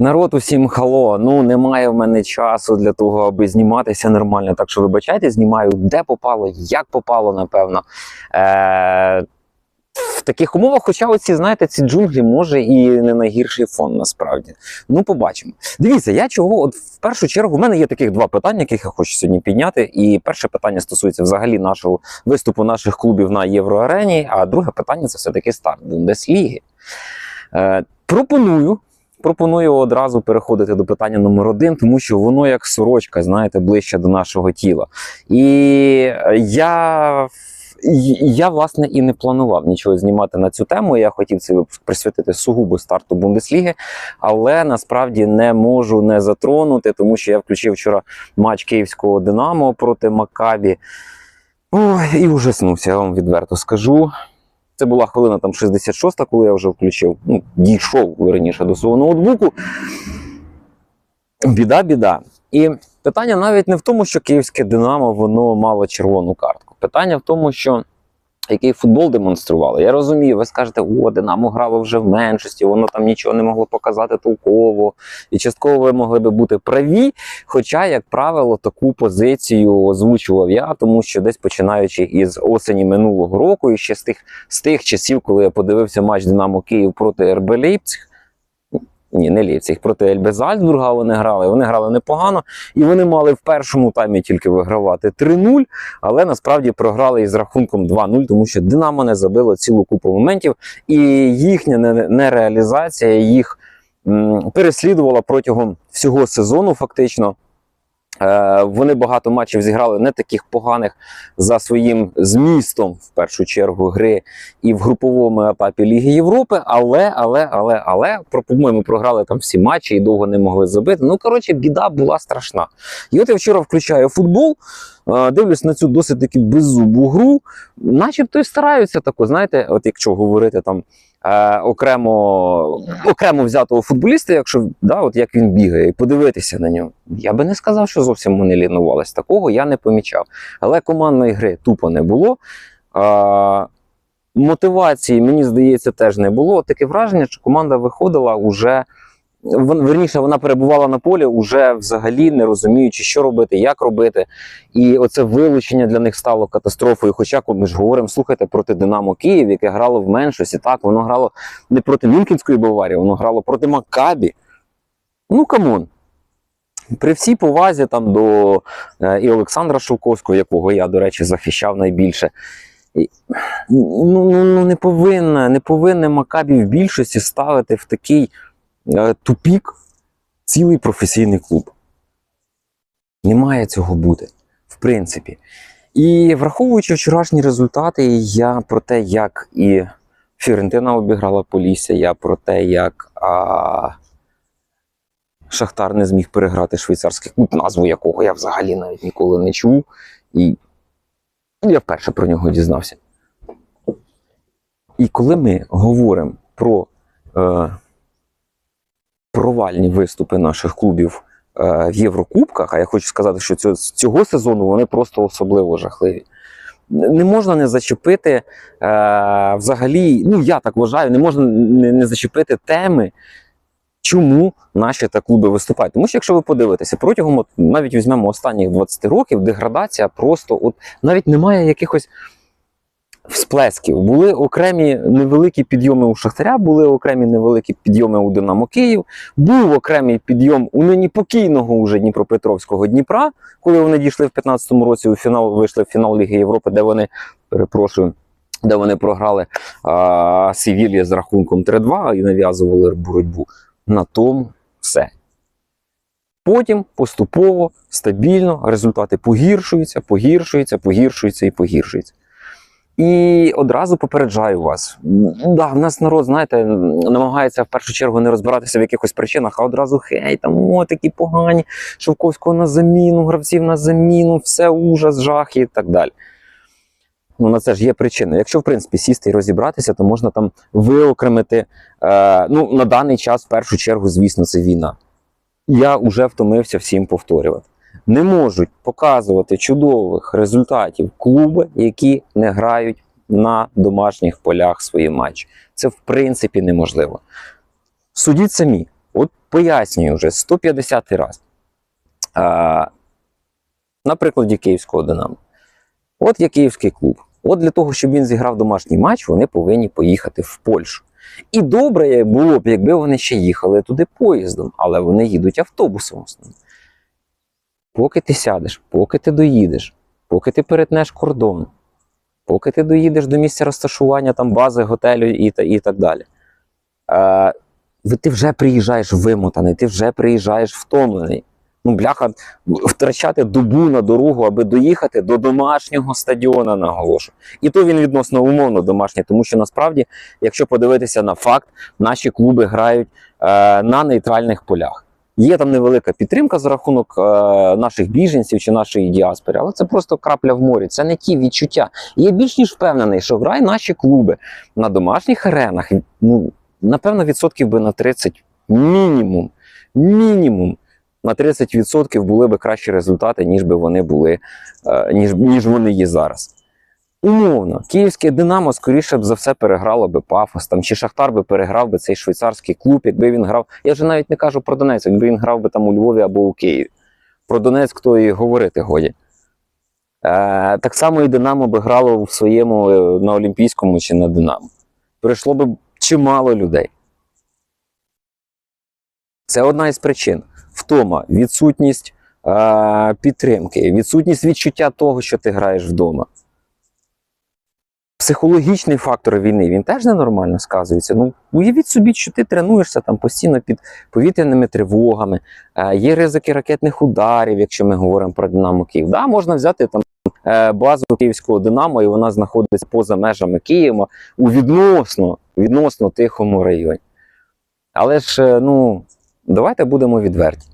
Народ, усім хало. Ну немає в мене часу для того, аби зніматися нормально. Так що вибачайте, знімаю де попало, як попало, напевно. Е- в таких умовах, хоча оці, знаєте, ці джунглі може і не найгірший фон насправді. Ну, побачимо. Дивіться, я чого, от в першу чергу, в мене є таких два питання, яких я хочу сьогодні підняти. І перше питання стосується взагалі нашого виступу наших клубів на Євроарені, а друге питання це все-таки старт Бундесліги. Е, пропоную. Пропоную одразу переходити до питання номер один, тому що воно як сорочка, знаєте, ближче до нашого тіла. І я, я власне і не планував нічого знімати на цю тему. Я хотів це присвятити сугубо старту Бундесліги, але насправді не можу не затронути, тому що я включив вчора матч київського Динамо проти Макабі. Ой, і ужаснувся, я вам відверто скажу. Це була хвилина там 66, коли я вже включив, ну, дійшов верніше до свого ноутбуку. Біда, біда. І питання навіть не в тому, що київське Динамо воно мало червону картку. Питання в тому, що який футбол демонстрували. Я розумію, ви скажете, о, Динамо грало вже в меншості, воно там нічого не могло показати толково. І частково ви могли би бути праві. Хоча, як правило, таку позицію озвучував я, тому що десь починаючи із осені минулого року, і ще з тих, з тих часів, коли я подивився матч Динамо Київ проти РБ Лейпциг, ні, не Лейпциг, проти Ельбе Зальцбурга вони грали. Вони грали непогано, і вони мали в першому таймі тільки вигравати 3-0, але насправді програли із рахунком 2-0, тому що Динамо не забило цілу купу моментів, і їхня нереалізація їх переслідувала протягом всього сезону, фактично. Е, Вони багато матчів зіграли не таких поганих за своїм змістом, в першу чергу, гри і в груповому етапі Ліги Європи, але, але, але, але, по-моєму, програли там всі матчі і довго не могли забити. Ну, коротше, біда була страшна. І от я вчора включаю футбол, е, дивлюсь на цю досить таки беззубу гру, начебто і стараються тако, знаєте, от якщо говорити там. Е, окремо, окремо взятого футболіста, якщо да, от як він бігає, і подивитися на нього. Я би не сказав, що зовсім вони лінувалися. Такого я не помічав. Але командної гри тупо не було. Е, мотивації, мені здається, теж не було. Таке враження, що команда виходила уже. Верніше, вона перебувала на полі, уже взагалі не розуміючи, що робити, як робити. І оце вилучення для них стало катастрофою. Хоча, ми ж говоримо, слухайте, проти Динамо Київ, яке грало в меншості, так, воно грало не проти Мюнхенської Баварії, воно грало проти Маккабі. Ну, камон. При всій повазі там до е, і Олександра Шовковського, якого я, до речі, захищав найбільше. І, ну, ну, ну не повинна, не повинне Макабі в більшості ставити в такий тупік цілий професійний клуб. Не має цього бути, в принципі. І враховуючи вчорашні результати, я про те, як і Фіорентина обіграла Полісся, я про те, як а, Шахтар не зміг переграти швейцарський клуб, назву якого я взагалі навіть ніколи не чув. І я вперше про нього дізнався. І коли ми говоримо про е, провальні виступи наших клубів е, в Єврокубках, а я хочу сказати, що цього, цього сезону вони просто особливо жахливі. Не можна не зачепити е, взагалі, ну я так вважаю, не можна не, зачепити теми, чому наші та клуби виступають. Тому що якщо ви подивитеся, протягом от, навіть візьмемо останніх 20 років, деградація просто от навіть немає якихось всплесків. Були окремі невеликі підйоми у Шахтаря, були окремі невеликі підйоми у Динамо Київ, був окремий підйом у нині покійного уже Дніпропетровського Дніпра, коли вони дійшли в 2015 році у фінал, вийшли в фінал Ліги Європи, де вони, перепрошую, де вони програли а, з рахунком 3-2 і нав'язували боротьбу. На тому все. Потім поступово, стабільно результати погіршуються, погіршуються, погіршуються і погіршуються. І одразу попереджаю вас. Да, в нас народ, знаєте, намагається в першу чергу не розбиратися в якихось причинах, а одразу хей, там о, такі погані, Шовковського на заміну, гравців на заміну, все ужас, жах і так далі. Ну, на це ж є причини. Якщо, в принципі, сісти і розібратися, то можна там виокремити. Е, ну, на даний час, в першу чергу, звісно, це війна. Я вже втомився всім повторювати. Не можуть показувати чудових результатів клуби, які не грають на домашніх полях свої матчі. Це в принципі неможливо. Судіть самі. От Пояснюю вже 150 раз. А, на прикладі Київського Динамо. От є київський клуб. От для того, щоб він зіграв домашній матч, вони повинні поїхати в Польщу. І добре було б, якби вони ще їхали туди поїздом, але вони їдуть автобусом. основному. Поки ти сядеш, поки ти доїдеш, поки ти перетнеш кордон, поки ти доїдеш до місця розташування там бази, готелю і, і так далі. Е, ти вже приїжджаєш вимотаний, ти вже приїжджаєш втомлений. Ну, бляха, втрачати добу на дорогу, аби доїхати до домашнього стадіона, наголошу. І то він відносно умовно домашній, тому що насправді, якщо подивитися на факт, наші клуби грають е, на нейтральних полях. Є там невелика підтримка за рахунок е, наших біженців чи нашої діаспори, але це просто крапля в морі. Це не ті відчуття. І я більш ніж впевнений, що грає наші клуби на домашніх аренах. Ну, напевно, відсотків би на 30 мінімум. Мінімум на 30% були би кращі результати, ніж би вони були, е, ніж, ніж вони є зараз. Умовно, київське Динамо, скоріше б за все, переграло би Пафос, там, чи Шахтар би переграв би цей швейцарський клуб, якби він грав. Я вже навіть не кажу про Донецьк, якби він грав би там у Львові або у Києві. Про Донецьк то і говорити годі. Е, так само і Динамо би грало в своєму е, на Олімпійському чи на Динамо. Прийшло би чимало людей. Це одна із причин. Втома, відсутність е, підтримки, відсутність відчуття того, що ти граєш вдома. Психологічний фактор війни він теж ненормально сказується. Ну, уявіть собі, що ти тренуєшся там постійно під повітряними тривогами, е, є ризики ракетних ударів, якщо ми говоримо про Динамо Київ. Да, можна взяти там е, базу київського Динамо, і вона знаходиться поза межами Києва у відносно, відносно тихому районі. Але ж, е, ну, давайте будемо відверті.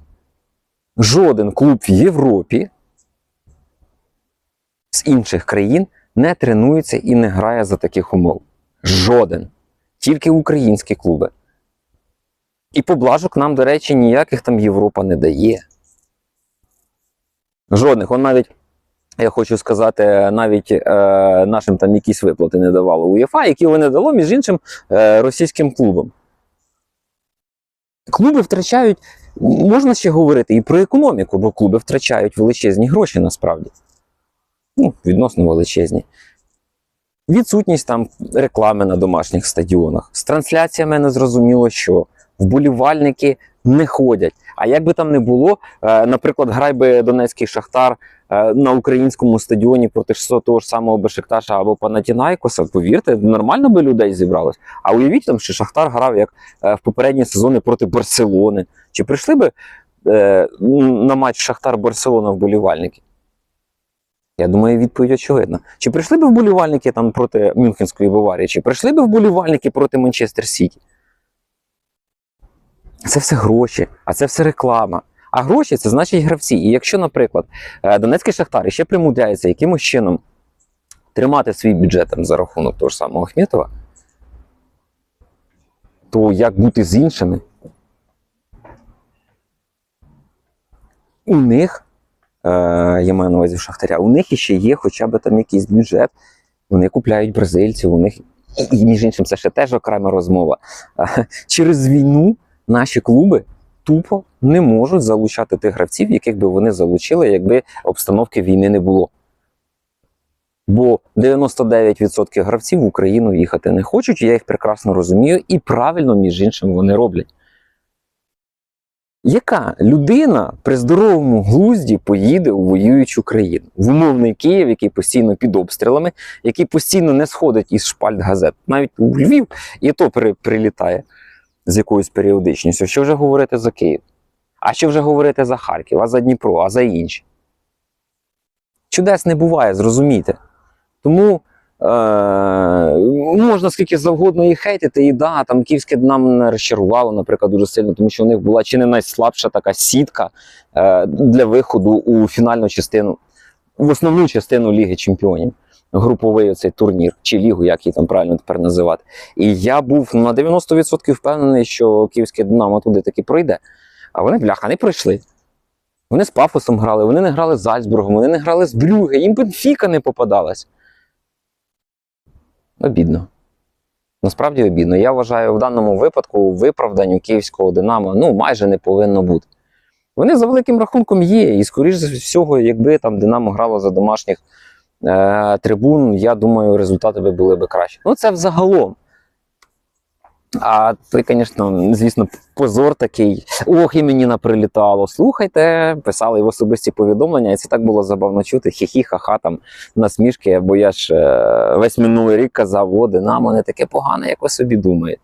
Жоден клуб в Європі з інших країн не тренується і не грає за таких умов. Жоден. Тільки українські клуби. І поблажок нам, до речі, ніяких там Європа не дає. Жодних. Он навіть, я хочу сказати, навіть е, нашим там якісь виплати не давало УЄФА, які вони дало, між іншим, е, російським клубам. Клуби втрачають, можна ще говорити і про економіку, бо клуби втрачають величезні гроші насправді ну, відносно величезні. Відсутність там реклами на домашніх стадіонах. З трансляціями не зрозуміло, що вболівальники не ходять. А як би там не було, е, наприклад, грай би Донецький Шахтар е, на українському стадіоні проти того ж самого Бешикташа або Панатінайкоса, повірте, нормально би людей зібралось. А уявіть там, що Шахтар грав як е, в попередні сезони проти Барселони. Чи прийшли би на матч Шахтар-Барселона вболівальники? Я думаю, відповідь очевидна. Чи прийшли б вболівальники там проти Мюнхенської Баварії, чи прийшли б вболівальники проти Манчестер Сіті? Це все гроші, а це все реклама. А гроші це значить гравці. І якщо, наприклад, е, Донецький Шахтар ще примудряється якимось чином тримати свій бюджет там, за рахунок того ж самого Ахметова, то як бути з іншими? У них я маю на увазі Шахтаря, у них іще є хоча б там якийсь бюджет, вони купляють бразильців, у них, і між іншим, це ще теж окрема розмова. Е, Через війну наші клуби тупо не можуть залучати тих гравців, яких би вони залучили, якби обстановки війни не було. Бо 99% гравців в Україну їхати не хочуть, я їх прекрасно розумію, і правильно, між іншим, вони роблять. Яка людина при здоровому глузді поїде у воюючу країну? В умовний Київ, який постійно під обстрілами, який постійно не сходить із шпальт газет, навіть у Львів, і то при, прилітає з якоюсь періодичністю. Що вже говорити за Київ? А що вже говорити за Харків, а за Дніпро, а за інші? Чудес не буває, зрозумійте. Тому можна скільки завгодно їх хейтити, і да, там київське Динамо не розчарувало, наприклад, дуже сильно, тому що у них була чи не найслабша така сітка е, для виходу у фінальну частину, в основну частину Ліги Чемпіонів. Груповий цей турнір, чи лігу, як її там правильно тепер називати. І я був на 90% впевнений, що київське Динамо туди таки пройде. А вони, бляха, не пройшли. Вони з пафосом грали, вони не грали з Зальцбургом, вони не грали з Брюге, їм Бенфіка не попадалась. Обідно. Насправді обідно. Я вважаю, в даному випадку виправдань у київського Динамо ну майже не повинно бути. Вони за великим рахунком є, і скоріш за всього, якби там Динамо грало за домашніх е, трибун, я думаю, результати би були б краще. Ну, це взагалом. А це, звісно, звісно, позор такий. Ох, і мені наприлітало. Слухайте, писали в особисті повідомлення, і це так було забавно чути. Хі-хі, ха-ха, там насмішки, бо я ж е, весь минулий рік казав, о, Динамо не таке погане, як ви собі думаєте.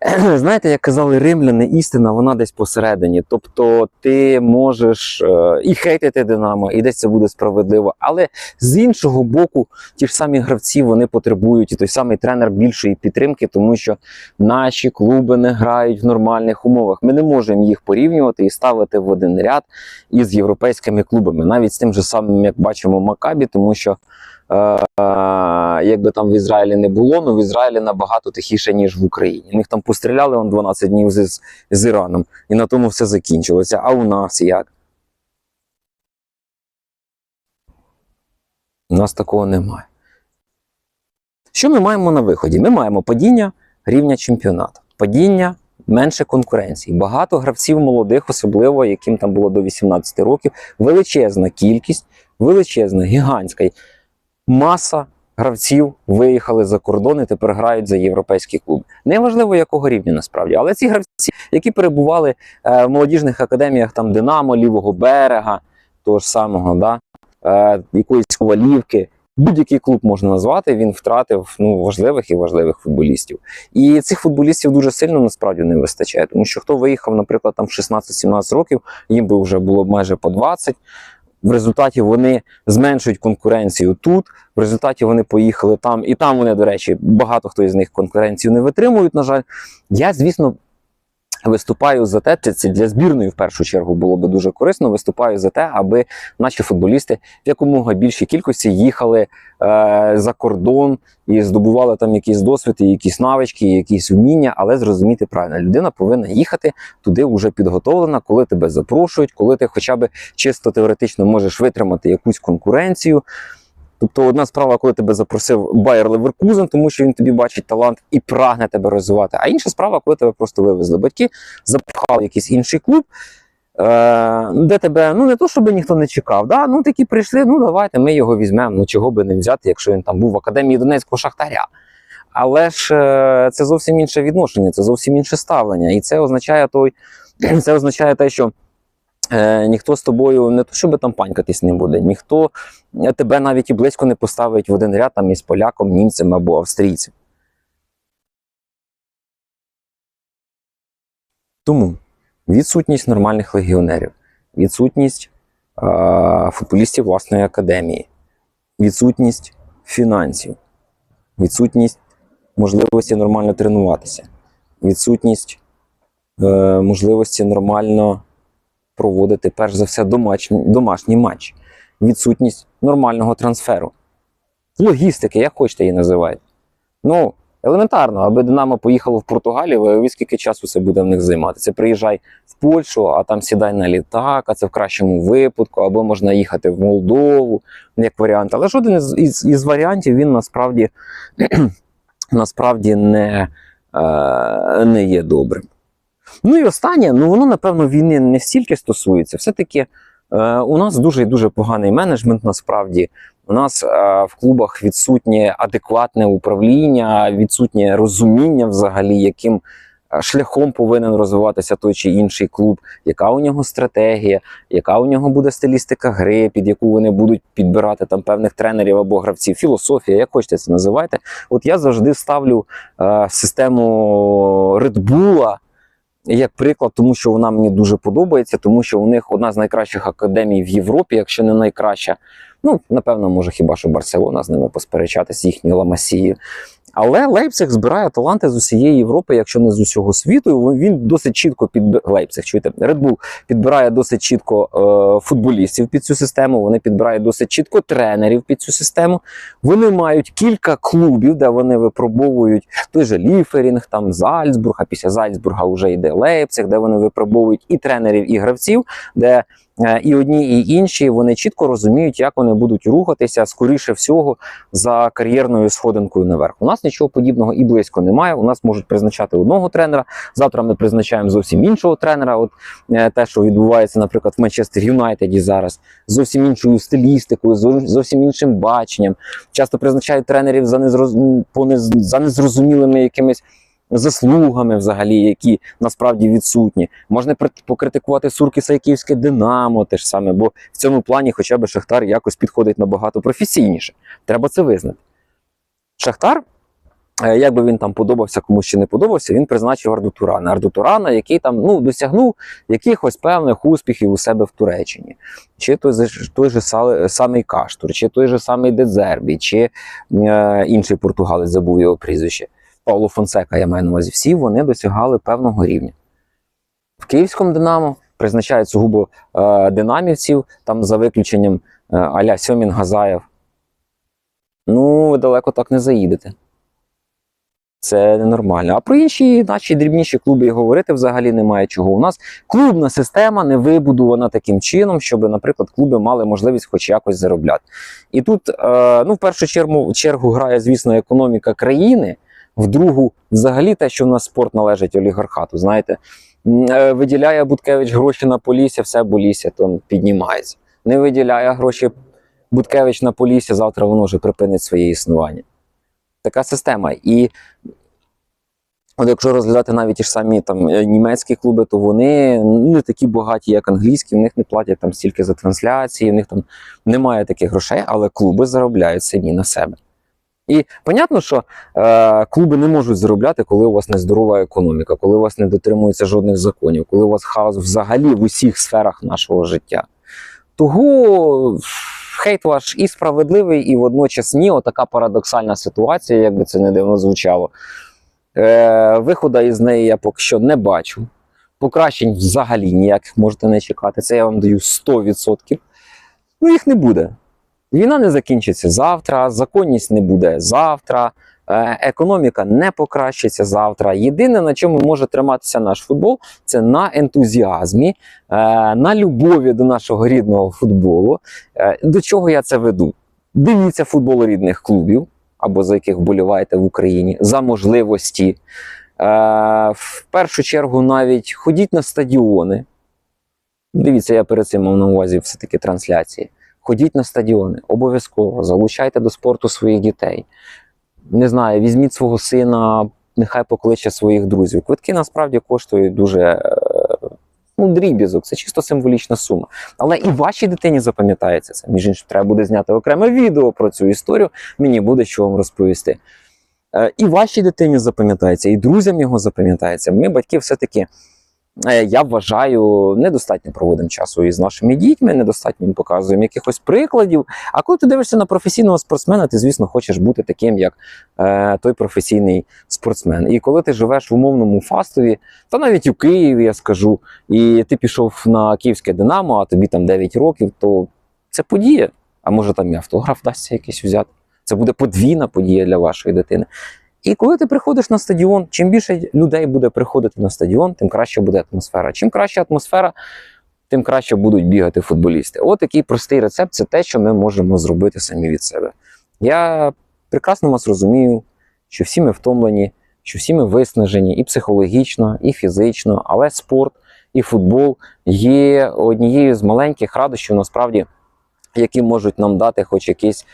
Знаєте, як казали римляни, істина вона десь посередині. Тобто ти можеш е, і хейтити Динамо, і десь це буде справедливо. Але з іншого боку, ті ж самі гравці вони потребують і той самий тренер більшої підтримки, тому що наші клуби не грають в нормальних умовах. Ми не можемо їх порівнювати і ставити в один ряд із європейськими клубами, навіть з тим же самим, як бачимо, Макабі, тому що. Е, якби там в Ізраїлі не було, ну в Ізраїлі набагато тихіше, ніж в Україні. У них там постріляли он 12 днів з, з Іраном, і на тому все закінчилося. А у нас як? У нас такого немає. Що ми маємо на виході? Ми маємо падіння рівня чемпіонату, падіння менше конкуренції. Багато гравців молодих, особливо яким там було до 18 років, величезна кількість, величезна, гігантська маса гравців виїхали за кордон і тепер грають за європейські клуби. Неважливо якого рівня насправді, але ці гравці, які перебували е, в молодіжних академіях там Динамо, Лівого берега, того ж самого, да, е, якоїсь ковалівки. Будь-який клуб можна назвати, він втратив ну, важливих і важливих футболістів. І цих футболістів дуже сильно насправді не вистачає, тому що хто виїхав, наприклад, там в 16-17 років, їм би вже було майже по 20. В результаті вони зменшують конкуренцію тут. В результаті вони поїхали там, і там вони, до речі, багато хто із них конкуренцію не витримують. На жаль, я, звісно, виступаю за те, це для збірної в першу чергу було би дуже корисно. Виступаю за те, аби наші футболісти в якомога більшій кількості їхали е, за кордон і здобували там якийсь досвід, якісь навички, якісь вміння, але зрозуміти правильно, людина повинна їхати туди вже підготовлена, коли тебе запрошують, коли ти хоча б чисто теоретично можеш витримати якусь конкуренцію. Тобто одна справа, коли тебе запросив Байер Леверкузен, тому що він тобі бачить талант і прагне тебе розвивати. А інша справа, коли тебе просто вивезли батьки, запхали якийсь інший клуб, е- де тебе ну не то, щоб ніхто не чекав. Да? Ну такі прийшли, ну давайте ми його візьмемо. Ну чого би не взяти, якщо він там був в академії Донецького Шахтаря. Але ж е- це зовсім інше відношення, це зовсім інше ставлення. І це означає той, це означає те, що е, ніхто з тобою не то, щоб там панькатись не буде, ніхто тебе навіть і близько не поставить в один ряд там із поляком, німцем або австрійцем. Тому відсутність нормальних легіонерів, відсутність е, футболістів власної академії, відсутність фінансів, відсутність можливості нормально тренуватися, відсутність е, можливості нормально проводити, перш за все, домашній, домашній матч, відсутність нормального трансферу, логістики, як хочете її називайте. Ну, елементарно, аби Динамо поїхало в Португалію, уявіть, скільки часу це буде в них займати. Це приїжджай в Польщу, а там сідай на літак, а це в кращому випадку, або можна їхати в Молдову, як варіант. Але жоден із, із, із варіантів він насправді, насправді не, е, не є добрим. Ну і останнє, ну воно, напевно, війни не стільки стосується. Все-таки е, у нас дуже і дуже поганий менеджмент насправді. У нас е, в клубах відсутнє адекватне управління, відсутнє розуміння взагалі, яким е, шляхом повинен розвиватися той чи інший клуб, яка у нього стратегія, яка у нього буде стилістика гри, під яку вони будуть підбирати там певних тренерів або гравців, філософія, як хочете це називайте. От я завжди ставлю е, систему Редбула як приклад, тому що вона мені дуже подобається, тому що у них одна з найкращих академій в Європі, якщо не найкраща. Ну, напевно, може хіба що Барселона з ними посперечатись, їхні ламасією. Але Лейпциг збирає таланти з усієї Європи, якщо не з усього світу. Він досить чітко під Лейпциг, чуєте, Red Bull підбирає досить чітко е, футболістів під цю систему. Вони підбирають досить чітко тренерів під цю систему. Вони мають кілька клубів, де вони випробовують той же Ліферінг, там Зальцбург, а після Зальцбурга вже йде Лейпциг, де вони випробовують і тренерів, і гравців, де І одні, і інші вони чітко розуміють, як вони будуть рухатися скоріше всього за кар'єрною сходинкою наверх. У нас нічого подібного і близько немає. У нас можуть призначати одного тренера. Завтра ми призначаємо зовсім іншого тренера. От е, те, що відбувається, наприклад, в Манчестер Юнайтеді зараз, зовсім іншою стилістикою, зовсім іншим баченням. Часто призначають тренерів за незроз... по нез... за незрозумілими якимись заслугами, взагалі, які насправді відсутні. Можна покритикувати Суркіса і Київське Динамо, те ж саме, бо в цьому плані хоча б Шахтар якось підходить набагато професійніше. Треба це визнати. Шахтар, е, як би він там подобався, комусь чи не подобався, він призначив Арду Турана. Арду Турана, який там ну, досягнув якихось певних успіхів у себе в Туреччині. Чи той, той же са- самий Каштур, чи той же самий Дедзербі, чи е, інший португалець забув його прізвище. Павло Фонсека, я маю на увазі, всі вони досягали певного рівня. В Київському Динамо призначають сугубо е, динамівців, там за виключенням е, Аля Сьомін Газаєв. Ну, ви далеко так не заїдете. Це ненормально. А про інші наші дрібніші клуби і говорити взагалі немає чого. У нас клубна система не вибудована таким чином, щоб, наприклад, клуби мали можливість хоч якось заробляти. І тут, е, ну, в першу чергу, чергу грає, звісно, економіка країни, в другу, взагалі, те, що в нас спорт належить олігархату. Знаєте, е, виділяє Буткевич гроші на Полісся, все Полісся там піднімається. Не виділяє гроші Буткевич на Полісся, завтра воно вже припинить своє існування. Така система. І от якщо розглядати навіть ті ж самі там е, німецькі клуби, то вони не такі багаті, як англійські, в них не платять там стільки за трансляції, в них там немає таких грошей, але клуби заробляють самі на себе. І понятно, що е, клуби не можуть заробляти, коли у вас нездорова економіка, коли у вас не дотримується жодних законів, коли у вас хаос взагалі в усіх сферах нашого життя. Того хейт ваш і справедливий, і водночас ні. Отака парадоксальна ситуація, як би це не дивно звучало. Е, виходу із неї я поки що не бачу. Покращень взагалі ніяких можете не чекати. Це я вам даю 100%. Ну, їх не буде. Війна не закінчиться завтра, законність не буде завтра, е, економіка не покращиться завтра. Єдине, на чому може триматися наш футбол, це на ентузіазмі, е, на любові до нашого рідного футболу. Е, До чого я це веду? Дивіться футбол рідних клубів, або за яких вболіваєте в Україні, за можливості. В першу чергу навіть ходіть на стадіони. Дивіться, я перед цим мав на увазі все-таки трансляції. Ходіть на стадіони, обов'язково залучайте до спорту своїх дітей. Не знаю, візьміть свого сина, нехай покличе своїх друзів. Квитки насправді коштують дуже е, ну, дріб'язок, це чисто символічна сума. Але і вашій дитині запам'ятається це. Між іншим, треба буде зняти окреме відео про цю історію. Мені буде що вам розповісти. Е, І вашій дитині запам'ятається, і друзям його запам'ятається. Ми, батьки, все-таки я вважаю, недостатньо проводимо часу із нашими дітьми, недостатньо їм показуємо якихось прикладів. А коли ти дивишся на професійного спортсмена, ти, звісно, хочеш бути таким, як е, той професійний спортсмен. І коли ти живеш в умовному фастові, та навіть у Києві, я скажу, і ти пішов на київське Динамо, а тобі там 9 років, то це подія. А може там і автограф вдасться якийсь взяти. Це буде подвійна подія для вашої дитини. І коли ти приходиш на стадіон, чим більше людей буде приходити на стадіон, тим краще буде атмосфера. Чим краща атмосфера, тим краще будуть бігати футболісти. От такий простий рецепт це те, що ми можемо зробити самі від себе. Я прекрасно вас розумію, що всі ми втомлені, що всі ми виснажені і психологічно, і фізично, але спорт і футбол є однією з маленьких радощів, насправді, які можуть нам дати хоч якийсь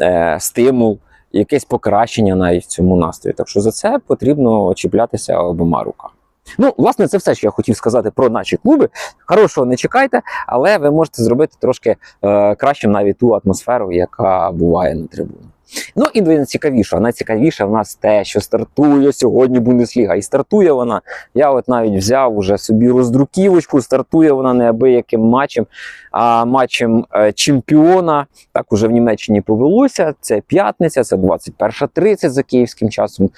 е, стимул, якесь покращення навіть в цьому настрої. Так що за це потрібно чіплятися обома руками. Ну, власне, це все, що я хотів сказати про наші клуби. Хорошого не чекайте, але ви можете зробити трошки е, кращим навіть ту атмосферу, яка буває на трибуні. Ну і найцікавіше, найцікавіше в нас те, що стартує сьогодні Бундесліга. І стартує вона. Я от навіть взяв уже собі роздруківочку. Стартує вона неабияким матчем, а матчем е, чемпіона. Так уже в Німеччині повелося. Це п'ятниця, це 21.30 за київським часом.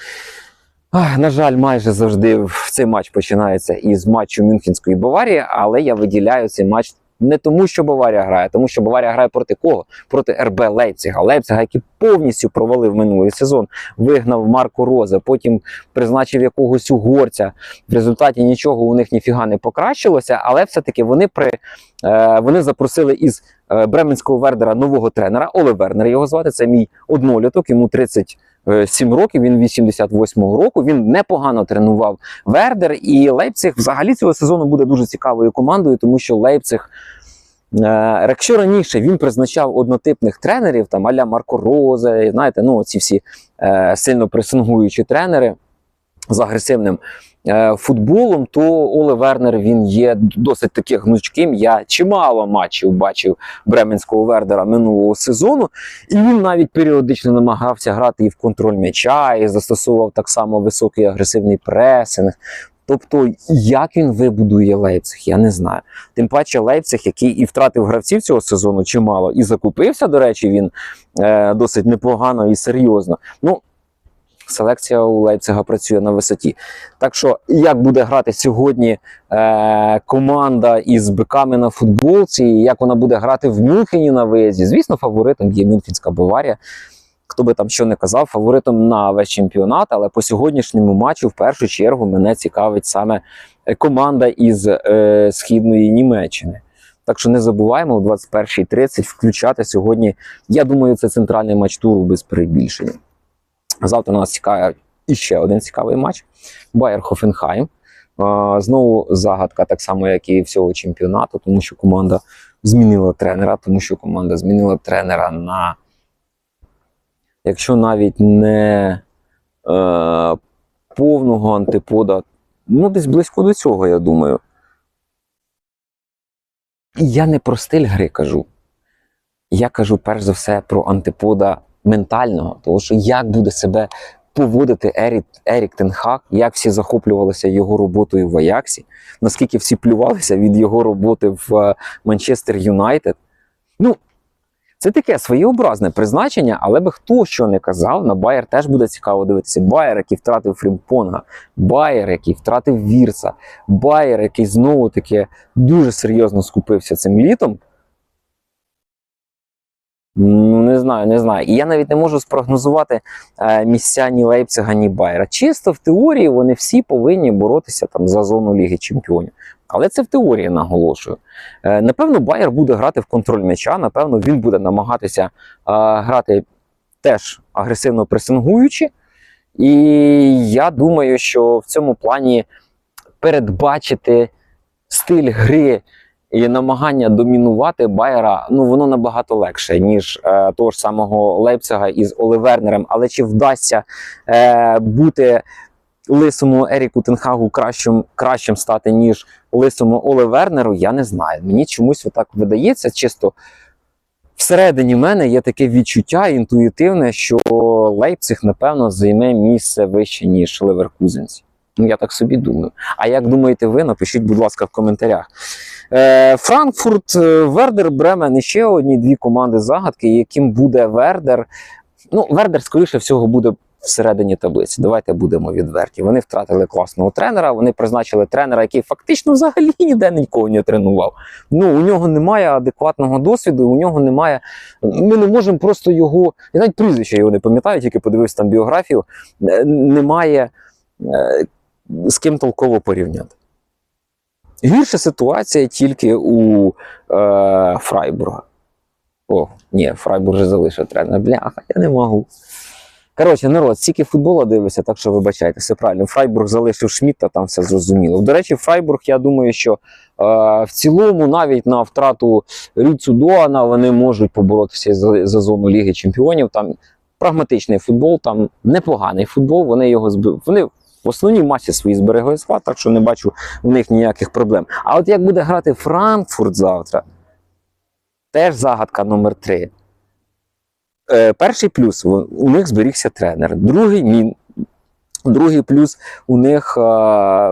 Ах, на жаль, майже завжди цей матч починається із матчу Мюнхенської Баварії, але я виділяю цей матч Не тому, що Баварія грає, тому що Баварія грає проти кого? Проти РБ Лейпцига. Лейпцига, який повністю провалив минулий сезон, вигнав Марко Розе, потім призначив якогось угорця. В результаті нічого у них ніфіга не покращилося, але все-таки вони при е, вони запросили із е, Бременського Вердера нового тренера. Оле Вернер його звати. Це мій одноліток, йому 37 років. Він 88-го року. Він непогано тренував Вердер. І Лейпциг взагалі цього сезону буде дуже цікавою командою, тому що Лейпциг. Е, Якщо раніше він призначав однотипних тренерів, там аля Марко Розе, знаєте, ну ці всі е, сильно пресингуючі тренери з агресивним е, футболом, то Оле Вернер він є досить таки гнучким. Я чимало матчів бачив Бременського Вердера минулого сезону, і він навіть періодично намагався грати і в контроль м'яча, і застосовував так само високий агресивний пресинг. Тобто, як він вибудує Лейпциг, я не знаю. Тим паче Лейпциг, який і втратив гравців цього сезону чимало, і закупився, до речі, він е, досить непогано і серйозно. Ну, селекція у Лейпцига працює на висоті. Так що, як буде грати сьогодні е, команда із биками на футболці, і як вона буде грати в Мюнхені на виїзді? Звісно, фаворитом є Мюнхенська Баварія. Хто би там що не казав, фаворитом на весь чемпіонат, але по сьогоднішньому матчу в першу чергу мене цікавить саме е, команда із е, східної Німеччини. Так що не забуваємо о 21.30 включати сьогодні. Я думаю, це центральний матч туру без перебільшення. Завтра нас чекає іще один цікавий матч. Байер Хофенхайм. Знову загадка, так само, як і всього чемпіонату, тому що команда змінила тренера, тому що команда змінила тренера на, якщо навіть не е, повного антипода, ну десь близько до цього, я думаю. Я не про стиль гри кажу. Я кажу перш за все про антипода ментального, тому що як буде себе поводити Ерік, Ерік Тенхак, як всі захоплювалися його роботою в Аяксі, наскільки всі плювалися від його роботи в е, Манчестер Юнайтед. Ну, це таке своєобразне призначення, але би хто що не казав, на Байер теж буде цікаво дивитися. Байер, який втратив Фрімпонга, Байер, який втратив Вірса, Байер, який знову таки дуже серйозно скупився цим літом. Ну, не знаю, не знаю. І я навіть не можу спрогнозувати е, місця ні Лейпцига, ні Байера. Чисто в теорії вони всі повинні боротися там за зону Ліги Чемпіонів. Але це в теорії наголошую. Е, напевно, Байер буде грати в контроль м'яча, напевно, він буде намагатися е, грати теж агресивно пресингуючи. І я думаю, що в цьому плані передбачити стиль гри і намагання домінувати Байера, ну воно набагато легше, ніж е, того ж самого Лейпцига із Оле Вернером. Але чи вдасться е, бути лисому Еріку Тенхагу кращим, кращим стати, ніж лисому Оле Вернеру, я не знаю. Мені чомусь отак видається, чисто всередині мене є таке відчуття інтуїтивне, що Лейпциг, напевно, займе місце вище, ніж Леверкузенці. Ну, я так собі думаю. А як думаєте ви? Напишіть, будь ласка, в коментарях. Е, Франкфурт, е, Вердер, Бремен і ще одні дві команди загадки, яким буде Вердер. Ну, Вердер, скоріше всього, буде всередині таблиці. Давайте будемо відверті. Вони втратили класного тренера. Вони призначили тренера, який фактично взагалі ніде нікого не тренував. Ну, у нього немає адекватного досвіду, у нього немає. Ми не можемо просто його. Я навіть прізвище його не пам'ятаю, тільки подивився там біографію. Е, Немає з ким толково порівняти. Гірша ситуація тільки у е, Фрайбурга. О, ні, Фрайбург вже залишив тренера. Бляха, я не можу. Коротше, народ, стільки футбола дивиться, так що вибачайте, все правильно. Фрайбург залишив Шмідта, там все зрозуміло. До речі, Фрайбург, я думаю, що е, в цілому, навіть на втрату Ріцу Доана, вони можуть поборотися за, за зону Ліги Чемпіонів. Там прагматичний футбол, там непоганий футбол. Вони його збив. Вони в основній масі свої зберегли склад, так що не бачу в них ніяких проблем. А от як буде грати Франкфурт завтра, теж загадка номер три. Е, перший плюс у них зберігся тренер. Другий мін. Другий плюс у них е,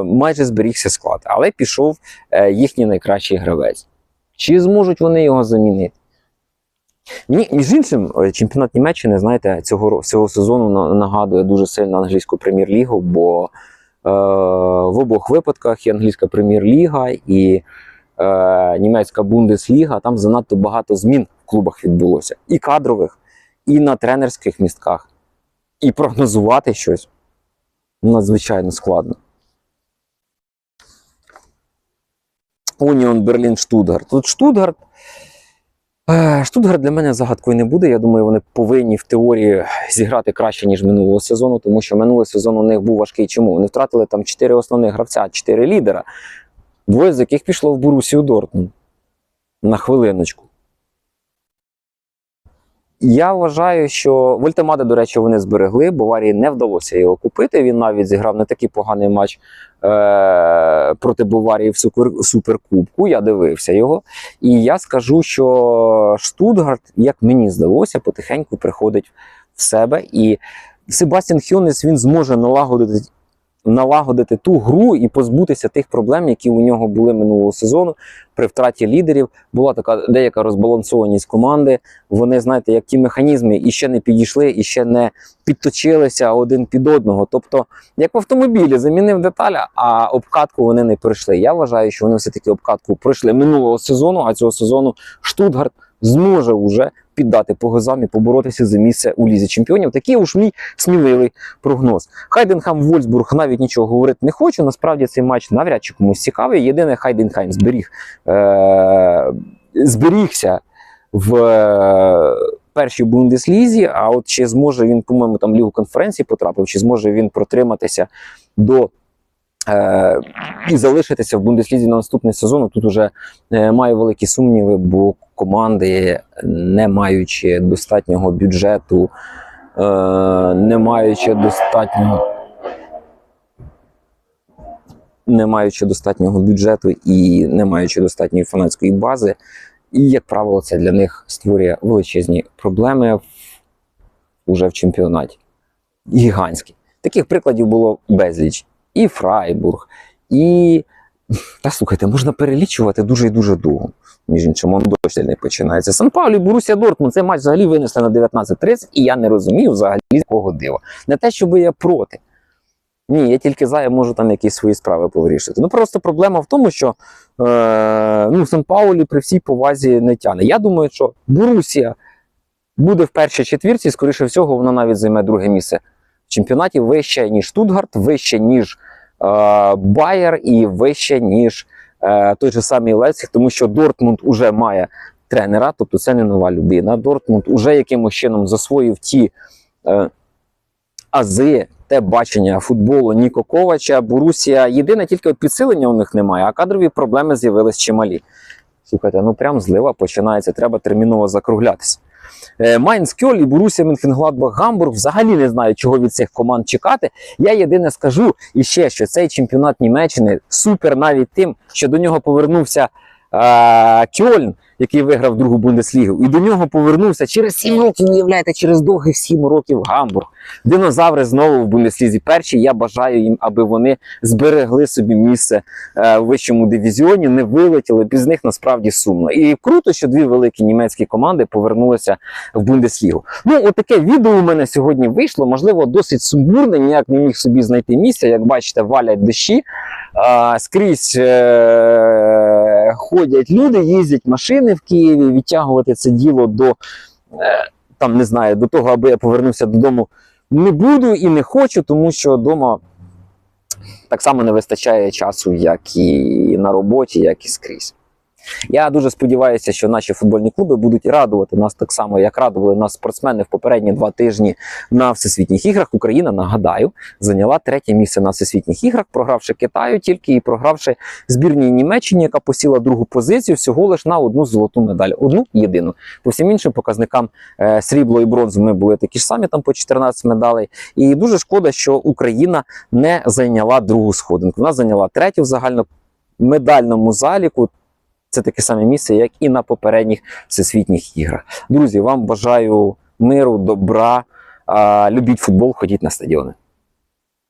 майже зберігся склад, але пішов е, їхній найкращий гравець. Чи зможуть вони його замінити? Мені, між іншим, е, чемпіонат Німеччини, знаєте, цього, цього сезону нагадує дуже сильно англійську прем'єр-лігу, бо е, в обох випадках і англійська прем'єр-ліга, і е, німецька Бундесліга, там занадто багато змін в клубах відбулося. І кадрових, і на тренерських містках. І прогнозувати щось надзвичайно складно. Уніон Берлін Штутгарт. Тут Штутгарт. Е, Штутгарт для мене загадкою не буде. Я думаю, вони повинні в теорії зіграти краще, ніж минулого сезону, тому що минулий сезон у них був важкий. Чому? Вони втратили там чотири основних гравця, чотири лідера, двоє з яких пішло в Борусію Дортмунд. На хвилиночку. Я вважаю, що Вольтемаде, до речі, вони зберегли. Баварії не вдалося його купити. Він навіть зіграв не такий поганий матч е- проти Баварії в супер- суперкубку. Я дивився його. І я скажу, що Штутгарт, як мені здалося, потихеньку приходить в себе. І Себастьян Хьонес він зможе налагодити. Налагодити ту гру і позбутися тих проблем, які у нього були минулого сезону при втраті лідерів. Була така деяка розбалансованість команди. Вони, знаєте, як ті механізми і ще не підійшли, і ще не підточилися один під одного. Тобто, як в автомобілі, замінив деталь, а обкатку вони не пройшли. Я вважаю, що вони все-таки обкатку пройшли минулого сезону, а цього сезону Штутгарт зможе вже піддати по газам і поборотися за місце у лізі чемпіонів. Такий уж мій сміливий прогноз. Хайденхам Вольсбург навіть нічого говорити не хочу. Насправді цей матч навряд чи комусь цікавий. Єдине, Хайденхайм зберіг е- зберігся в е, першій бундеслізі. А от чи зможе він, по-моєму, там лігу конференції потрапив, чи зможе він протриматися до. Е, і залишитися в Бундеслізі на наступний сезон. Тут уже е, маю великі сумніви, бо команди, не маючи достатнього бюджету, е, не маючи достатнього. Не маючи достатнього бюджету і не маючи достатньої фанатської бази, і, як правило, це для них створює величезні проблеми в, уже в чемпіонаті. Гігантські. Таких прикладів було безліч. І Фрайбург, і. Та слухайте, можна перелічувати дуже і дуже довго. Між іншим, он дощ не починається. Сан Паулі, Борусія Дортмунд, цей матч взагалі винесли на 19.30, і я не розумію взагалі з якого дива. Не те, щоб я проти. Ні, я тільки за, я можу там якісь свої справи повирішити. Ну просто проблема в тому, що е, ну, Сан Паулі при всій повазі не тяне. Я думаю, що Борусія буде в першій четвірці, скоріше всього, вона навіть займе друге місце в чемпіонаті вище, ніж Штутгарт, вище, ніж Байер і вище, ніж е, той же самий Лейпциг, тому що Дортмунд уже має тренера, тобто це не нова людина. Дортмунд уже якимось чином засвоїв ті е, ази, те бачення футболу Ніко Ковача, Борусія. Єдине тільки підсилення у них немає, а кадрові проблеми з'явились чималі. Слухайте, ну прям злива починається, треба терміново закруглятися. Е, Майнц Кьоль і Борусія Мінхенгладбах Гамбург взагалі не знаю, чого від цих команд чекати. Я єдине скажу і ще, що цей чемпіонат Німеччини супер навіть тим, що до нього повернувся е, Кьольн, який виграв другу Бундеслігу, і до нього повернувся через 7 років, уявляєте, через довгих 7 років Гамбург. Динозаври знову в Бундеслізі перші. Я бажаю їм, аби вони зберегли собі місце е, в вищому дивізіоні, не вилетіли. Без них насправді сумно. І круто, що дві великі німецькі команди повернулися в Бундеслігу. Ну, отаке відео у мене сьогодні вийшло. Можливо, досить сумбурне. Ніяк не міг собі знайти місця. Як бачите, валять дощі. Скрізь е- ходять люди, їздять машини в Києві. Відтягувати це діло до е- там не знаю, до того, аби я повернувся додому. Не буду і не хочу, тому що вдома так само не вистачає часу, як і на роботі, як і скрізь. Я дуже сподіваюся, що наші футбольні клуби будуть радувати нас так само, як радували нас спортсмени в попередні два тижні на всесвітніх іграх. Україна, нагадаю, зайняла третє місце на всесвітніх іграх, програвши Китаю тільки і програвши збірній Німеччині, яка посіла другу позицію всього лише на одну золоту медаль. Одну єдину. По всім іншим показникам е, срібло і бронзу ми були такі ж самі, там по 14 медалей. І дуже шкода, що Україна не зайняла другу сходинку. Вона зайняла третю в загальномедальному заліку. Це таке саме місце, як і на попередніх всесвітніх іграх. Друзі, вам бажаю миру, добра. Любіть футбол, ходіть на стадіони.